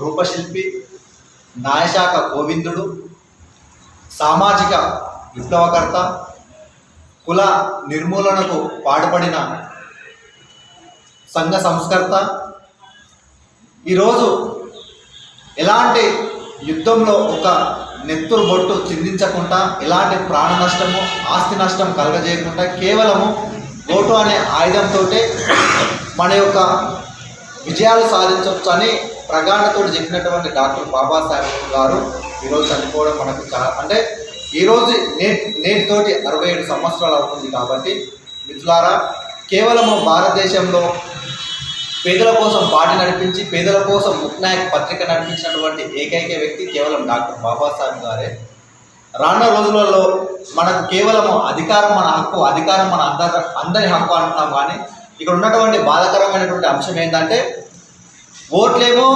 రూపశిల్పి న్యాయశాఖ గోవిందుడు సామాజిక విప్లవకర్త కుల నిర్మూలనకు పాటుపడిన సంఘ సంస్కర్త. ఈరోజు ఎలాంటి యుద్ధంలో ఒక నెత్తురు బొట్టు చిందించకుండా ఎలాంటి ప్రాణ నష్టము ఆస్తి నష్టం కలగజేయకుండా కేవలము ఓటు అనే ఆయుధంతో మన యొక్క విజయాలు సాధించవచ్చు అని ప్రగాఢతో చెప్పినటువంటి డాక్టర్ బాబాసాహెబ్ గారు ఈరోజు చనిపోవడం మనకు చాలా అంటే ఈరోజు నేటి నేటితోటి అరవై ఏడు సంవత్సరాలు అవుతుంది కాబట్టి మిత్రులారా కేవలము భారతదేశంలో పేదల కోసం పార్టీ నడిపించి పేదల కోసం ముక్నాయక్ పత్రిక నడిపించినటువంటి ఏకైక వ్యక్తి కేవలం డాక్టర్ బాబాసాహెబ్ గారే. రానున్న రోజులలో మనకు కేవలము అధికారం మన హక్కు అధికారం మన అందరి అందరి హక్కు అంటున్నాం కానీ ఇక్కడ ఉన్నటువంటి బాధాకరమైనటువంటి అంశం ఏంటంటే ఓట్లేమో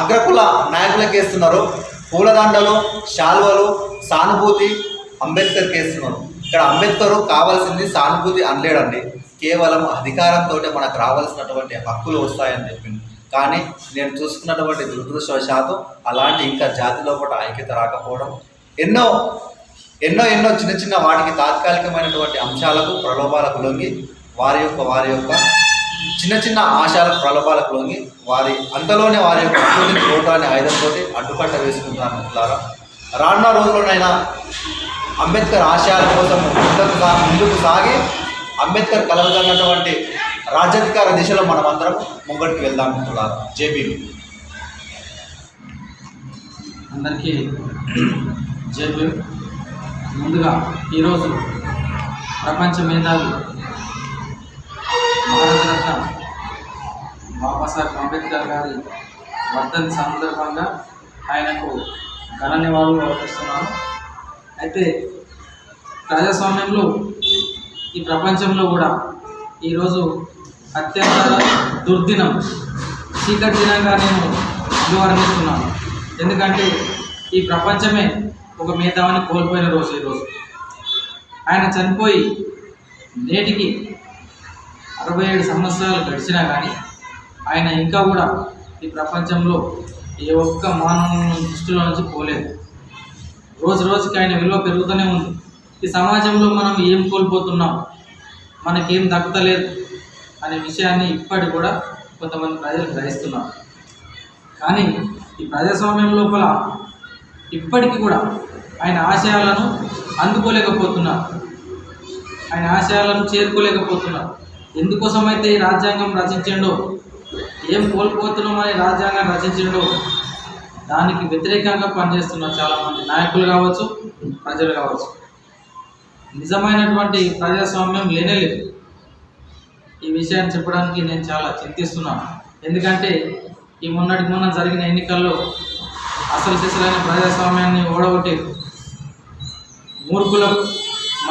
అగ్రకుల నాయకులకు వేస్తున్నారు. పూలదండలు శాల్వలు సానుభూతి అంబేద్కర్కి వేస్తున్నారు. ఇక్కడ అంబేద్కర్ కావాల్సింది సానుభూతి అనలేడండి. కేవలం అధికారంతో మనకు రావాల్సినటువంటి హక్కులు వస్తాయని చెప్పింది. కానీ నేను చూసుకున్నటువంటి దురదృష్టవశాతం అలాంటి ఇంకా జాతిలో కూడా ఐక్యత రాకపోవడం ఎన్నో ఎన్నో ఎన్నో చిన్న చిన్న వాటికి తాత్కాలికమైనటువంటి అంశాలకు ప్రలోభాలకు లొంగి వారి యొక్క వారి యొక్క చిన్న చిన్న ఆశాల ప్రలోభాలకు లొంగి వారి అంతలోనే వారి యొక్క అభివృద్ధిని చూడటాన్ని ఆయుధంతో అడ్డుకట్ట వేసుకుంటారు మిత్రులారా. రానున్న రోజుల్లోనైనా అంబేద్కర్ ఆశయాల కోసం ముందుకు సా ముందుకు సాగి అంబేద్కర్ కలగలిగినటువంటి రాజ్యాధికార దిశలో మనమందరం ముంగడికి వెళ్దాం మిత్రులారా. జేబీ అందరికీ జేబీ ముందుగా ఈరోజు ప్రపంచ మేధావి అంబేద్కర్ గారి వర్ధన్ సందర్భంగా ఆయనకు ఘన నివాళులు అర్పిస్తున్నాను. అయితే ప్రజాస్వామ్యంలో ఈ ప్రపంచంలో కూడా ఈరోజు అత్యంత దుర్దినం చీకటి దినంగా నేను అభివర్ణిస్తున్నాను. ఎందుకంటే ఈ ప్రపంచమే ఒక మేధావాన్ని కోల్పోయిన రోజు ఈరోజు. ఆయన చనిపోయి నేటికి అరవై ఏడు సంవత్సరాలు గడిచినా కానీ ఆయన ఇంకా కూడా ఈ ప్రపంచంలో ఏ ఒక్క మానవుని దృష్టిలో నుంచి పోలేదు. రోజు రోజుకి ఆయన విలువ పెరుగుతూనే ఉంది. ఈ సమాజంలో మనం ఏం కోల్పోతున్నాం? మనకేం దక్కలేదు అనే విషయాన్ని ఇప్పటి కూడా కొంతమంది ప్రజలు గ్రహిస్తున్నారు. కానీ ఈ ప్రజాస్వామ్యం లోపల ఇప్పటికీ కూడా ఆయన ఆశయాలను అందుకోలేకపోతున్నారు. ఆయన ఆశయాలను చేరుకోలేకపోతున్నారు. ఎందుకోసమైతే ఈ రాజ్యాంగం రచించిండో ఏం కోల్పోతున్నామని రాజ్యాంగం రచించడం దానికి వ్యతిరేకంగా పనిచేస్తున్నారు చాలామంది నాయకులు కావచ్చు ప్రజలు కావచ్చు. నిజమైనటువంటి ప్రజాస్వామ్యం లేనే లేదు. ఈ విషయాన్ని చెప్పడానికి నేను చాలా చింతిస్తున్నాను. ఎందుకంటే ఈ మొన్నటి మొన్న జరిగిన ఎన్నికల్లో అసలు శిశులైన ప్రజాస్వామ్యాన్ని ఓడగొట్టి మూర్ఖులకు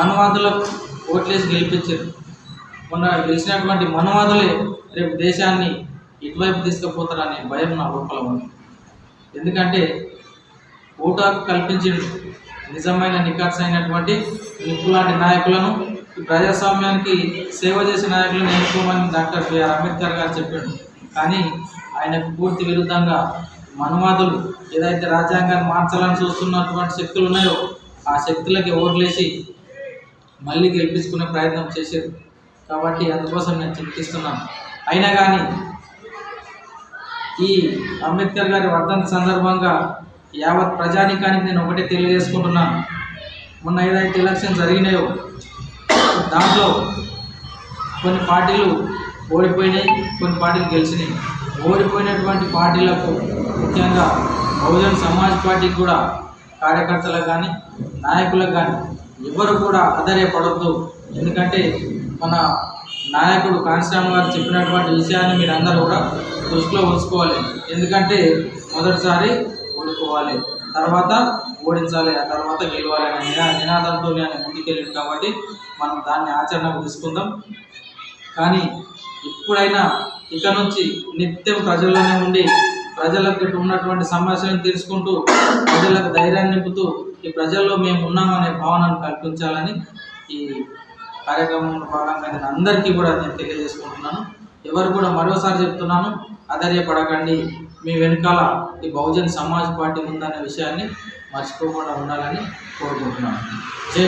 మనవాదులకు ఓట్లేసి గెలిపించారు. మొన్న గెలిచినటువంటి మనవాదులే రేపు దేశాన్ని ఇటువైపు తీసుకుపోతారనే భయం నా లోపల ఉంది. ఎందుకంటే ఓటాకు హక్కు కల్పించిండు నిజమైన నికాట్స్ అయినటువంటి నిప్పు లాంటి నాయకులను ప్రజాస్వామ్యానికి సేవ చేసే నాయకులను ఎన్నుకోమని డాక్టర్ బిఆర్ అంబేద్కర్ గారు చెప్పాడు. కానీ ఆయనకు పూర్తి విరుద్ధంగా మనువాదులు ఏదైతే రాజ్యాంగాన్ని మార్చాలని చూస్తున్నటువంటి శక్తులు ఉన్నాయో ఆ శక్తులకి ఓట్లేసి మళ్ళీ గెలిపించుకునే ప్రయత్నం చేశారు. కాబట్టి అందుకోసం నేను చింతిస్తున్నాను అయినా కానీ ఈ అంబేద్కర్ గారి వర్ధంతి సందర్భంగా యావత్ ప్రజానికానికి నేను ఒకటే తెలియజేసుకుంటున్నాను మొన్న ఏదైతే ఎలక్షన్ జరిగినాయో దాంట్లో కొన్ని పార్టీలు ఓడిపోయినాయి కొన్ని పార్టీలు గెలిచినాయి. ఓడిపోయినటువంటి పార్టీలకు ముఖ్యంగా బహుజన్ సమాజ్ పార్టీకి కూడా కార్యకర్తలకు కానీ నాయకులకు కానీ ఎవరు కూడా ఆధారపడద్దు. ఎందుకంటే మన నాయకుడు కాన్స్టామ్ గారు చెప్పినటువంటి విషయాన్ని మీరందరూ కూడా దృష్టిలో ఉంచుకోవాలి ఎందుకంటే మొదటిసారి ఓడిపోవాలి. తర్వాత ఓడించాలి. ఆ తర్వాత గెలవాలి అనే నినా నినాదంతో నేను ముందుకెళ్ళింది కాబట్టి మనం దాన్ని ఆచరణకు తీసుకుందాం. కానీ ఎప్పుడైనా ఇక నుంచి నిత్యం ప్రజల్లోనే ఉండి ప్రజలకు ఉన్నటువంటి సమస్యలను తెలుసుకుంటూ ప్రజలకు ధైర్యాన్ని నింపుతూ ఈ ప్రజల్లో మేము ఉన్నామనే భావనను కల్పించాలని ఈ కార్యక్రమంలో భాగంగా నేను అందరికీ కూడా నేను తెలియజేసుకుంటున్నాను. ఎవరు కూడా మరోసారి చెప్తున్నాను అధైర్యపడకండి. మీ వెనకాల ఈ బహుజన్ సమాజ్ పార్టీ ఉందనే విషయాన్ని మర్చిపోకుండా ఉండాలని కోరుకుంటున్నాను. జై